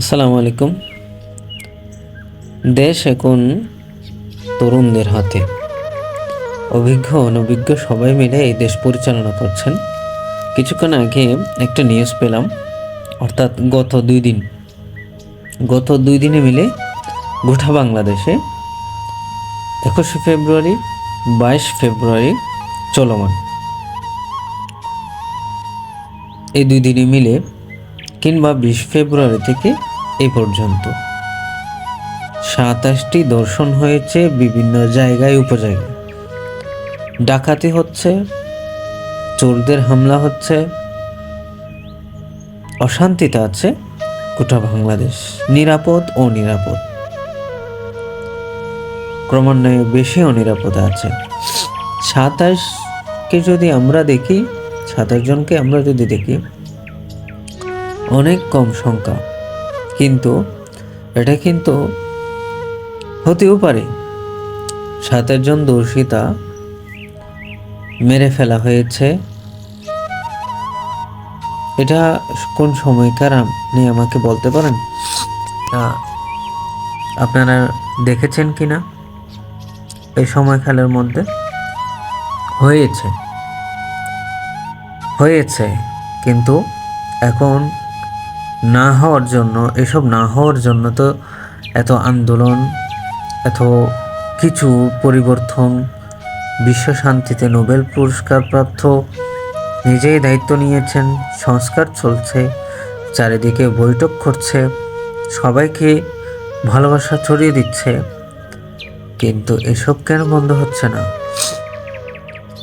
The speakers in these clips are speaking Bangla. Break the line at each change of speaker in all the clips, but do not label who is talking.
আসসালামু আলাইকুম। দেশ এখন তরুণদের হাতে। অভিজ্ঞ অনভিজ্ঞ সবাই মিলে এই দেশ পরিচালনা করছেন। কিছুক্ষণ আগে একটা নিউজ পেলাম, অর্থাৎ গত দুই দিন। গত দুই দিনে মিলে গোটা বাংলাদেশে একুশে ফেব্রুয়ারি, বাইশ ফেব্রুয়ারি চলমান। এই দুই দিনে মিলে কিংবা বিশ ফেব্রুয়ারি থেকে এ পর্যন্ত। সাতাশটি দর্শন হয়েছে বিভিন্ন জায়গায় উপজায়গায়। ডাকাতি হচ্ছে, চোরদের হামলা হচ্ছে, অশান্তিতে আছে গোটা বাংলাদেশ, নিরাপদ ও নিরাপদ ক্রমান্বয়ে বেশি অনিরাপদে আছে। সাতাশকে যদি আমরা দেখি, সাতাশ জনকে আমরা যদি দেখি অনেক কম সংখ্যা। কিন্তু এটা কিন্তু হতেও পারে। সাতের জন দর্শিতা মেরে ফেলা হয়েছে। এটা কোন সময়কার আপনি আমাকে বলতে পারেন? আপনারা দেখেছেন কি না এই সময়কালের মধ্যে? হয়েছে। হয়েছে। কিন্তু এখন না হওয়ার জন্য, এসব না হওয়ার জন্য তো এত আন্দোলন, এত কিছু পরিবর্তন বিশ্ব শান্তিতে নোবেল পুরস্কার প্রাপ্ত নিজেই দায়িত্ব নিয়েছেন, সংস্কার চলছে, চারিদিকে বৈঠক করছে, সবাইকে ভালোবাসা ছড়িয়ে দিচ্ছে, কিন্তু এসব কেন বন্ধ হচ্ছে না?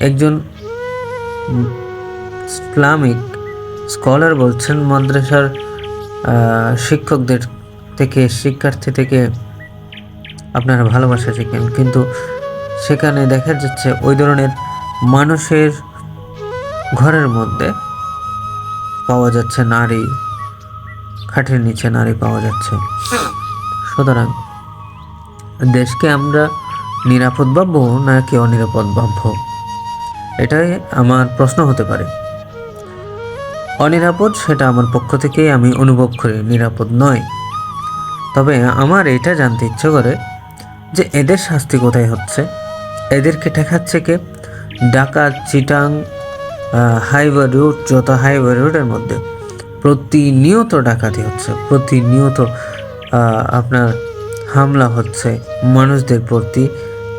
একজন ইসলামিক স্কলার বলছেন, মাদ্রাসার শিক্ষকদের থেকে, শিক্ষার্থী থেকে আপনারা ভালোবাসা শিখেন। কিন্তু সেখানে দেখা যাচ্ছে ওই ধরনের মানুষের ঘরের মধ্যে পাওয়া যাচ্ছে নারী, খাটের নিচে নারী পাওয়া যাচ্ছে। সুতরাং দেশকে আমরা নিরাপদ ভাববো নাকি অনিরাপদ ভাববো? এটাই আমার প্রশ্ন হতে পারে। অনিরাপদ সেটা আমার পক্ষ থেকেই আমি অনুভব করি, নিরাপদ নয়। তবে আমার এটা জানতে ইচ্ছে করে যে এদের শাস্তি কোথায় হচ্ছে? এদেরকে ঠেকাচ্ছে কে? ঢাকা চিটাং হাইওয়ে রুট, যত হাইওয়ে রুটের মধ্যে। প্রতিনিয়ত ডাকাতি হচ্ছে, প্রতিনিয়ত আপনার হামলা হচ্ছে মানুষদের প্রতি।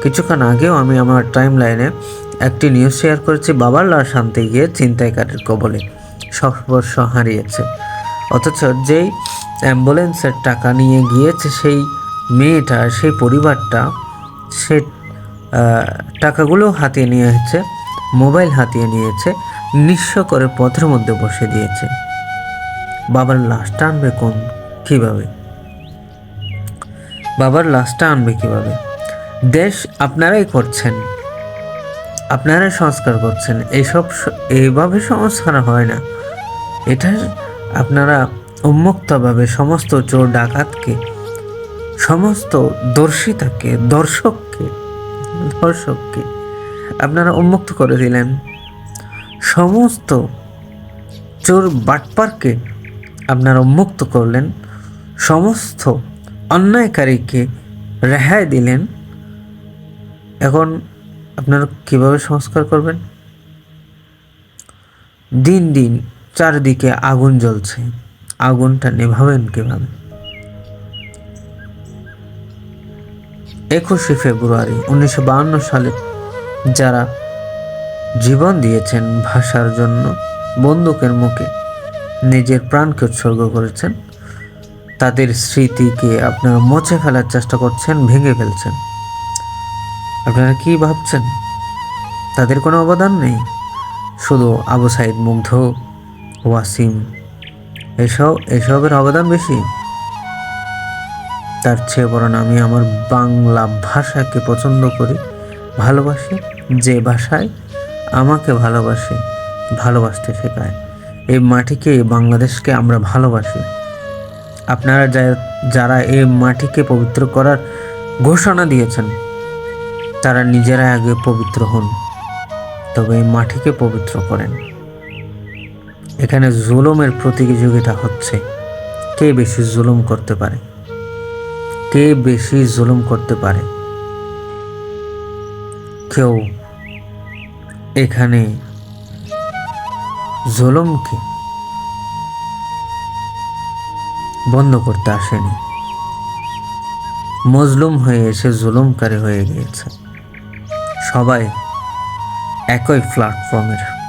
কিছুক্ষণ আগেও আমি আমার টাইম লাইনে একটি নিউজ শেয়ার করেছি, বাবার লাশ আনতে গিয়ে ছিনতাইকারীর কবলে। সর্বস্ব হারিয়েছে। অথচ যেই অ্যাম্বুলেন্সের টাকা নিয়ে গিয়েছে সেই মেয়েটা, সেই পরিবারটা, সে টাকাগুলো হাতিয়ে নিয়েছে, মোবাইল হাতিয়ে নিয়েছে, নিঃস্ব করে পথের মধ্যে বসে দিয়েছে। বাবার লাশটা আনবে কোন, কীভাবে? বাবার লাশটা আনবে কীভাবে? দেশ আপনারাই করছেন, আপনারাই সংস্কার করছেন এইসব এইভাবে সংস্কার হয় না। এটা আপনারা উন্মুক্তভাবে সমস্ত চোর ডাকাতকে, সমস্ত দর্শিতাকে, দর্শককে দর্শককে আপনারা উন্মুক্ত করে দিলেন। সমস্ত চোর বাটপারকে আপনারা উন্মুক্ত করলেন। সমস্ত অন্যায়কারীকে রেহাই দিলেন। এখন আপনারা কীভাবে সংস্কার করবেন? দিন দিন চারদিকে আগুন জ্বলছে। আগুনটা নেভাবেন কীভাবে? একুশে ফেব্রুয়ারি উনিশশো সালে যারা জীবন দিয়েছেন ভাষার জন্য বন্দুকের মুখে নিজের প্রাণকে উৎসর্গ করেছেন, তাদের স্মৃতিকে আপনারা মুছে ফেলার চেষ্টা করছেন, ভেঙে ফেলছেন। আপনারা কি ভাবছেন? তাদের কোনো অবদান নেই। শুধু আবু সাইদ মুগ্ধ ওয়াসিম, এসব এসবের অবদান বেশি? তার চেয়ে বরং আমি আমার বাংলা ভাষাকে পছন্দ করি, ভালোবাসি, যে ভাষায় আমাকে ভালোবাসে, ভালোবাসতে শেখায়। এই মাটিকে বাংলাদেশকে আমরা ভালোবাসি। আপনারা যারা এই মাটিকে পবিত্র করার ঘোষণা দিয়েছেন, তারা নিজেরা আগে পবিত্র হন, তবে এই মাটিকে পবিত্র করেন। এখানে জুলুমের প্রতিযোগিতা হচ্ছে। কে বেশি জুলুম করতে পারে? কে বেশি জুলুম করতে পারে? কেউ এখানে জুলুমকে বন্ধ করতে আসেনি। মজলুম হয়ে এসে জুলুমকারী হয়ে গিয়েছে। সবাই একই প্ল্যাটফর্মের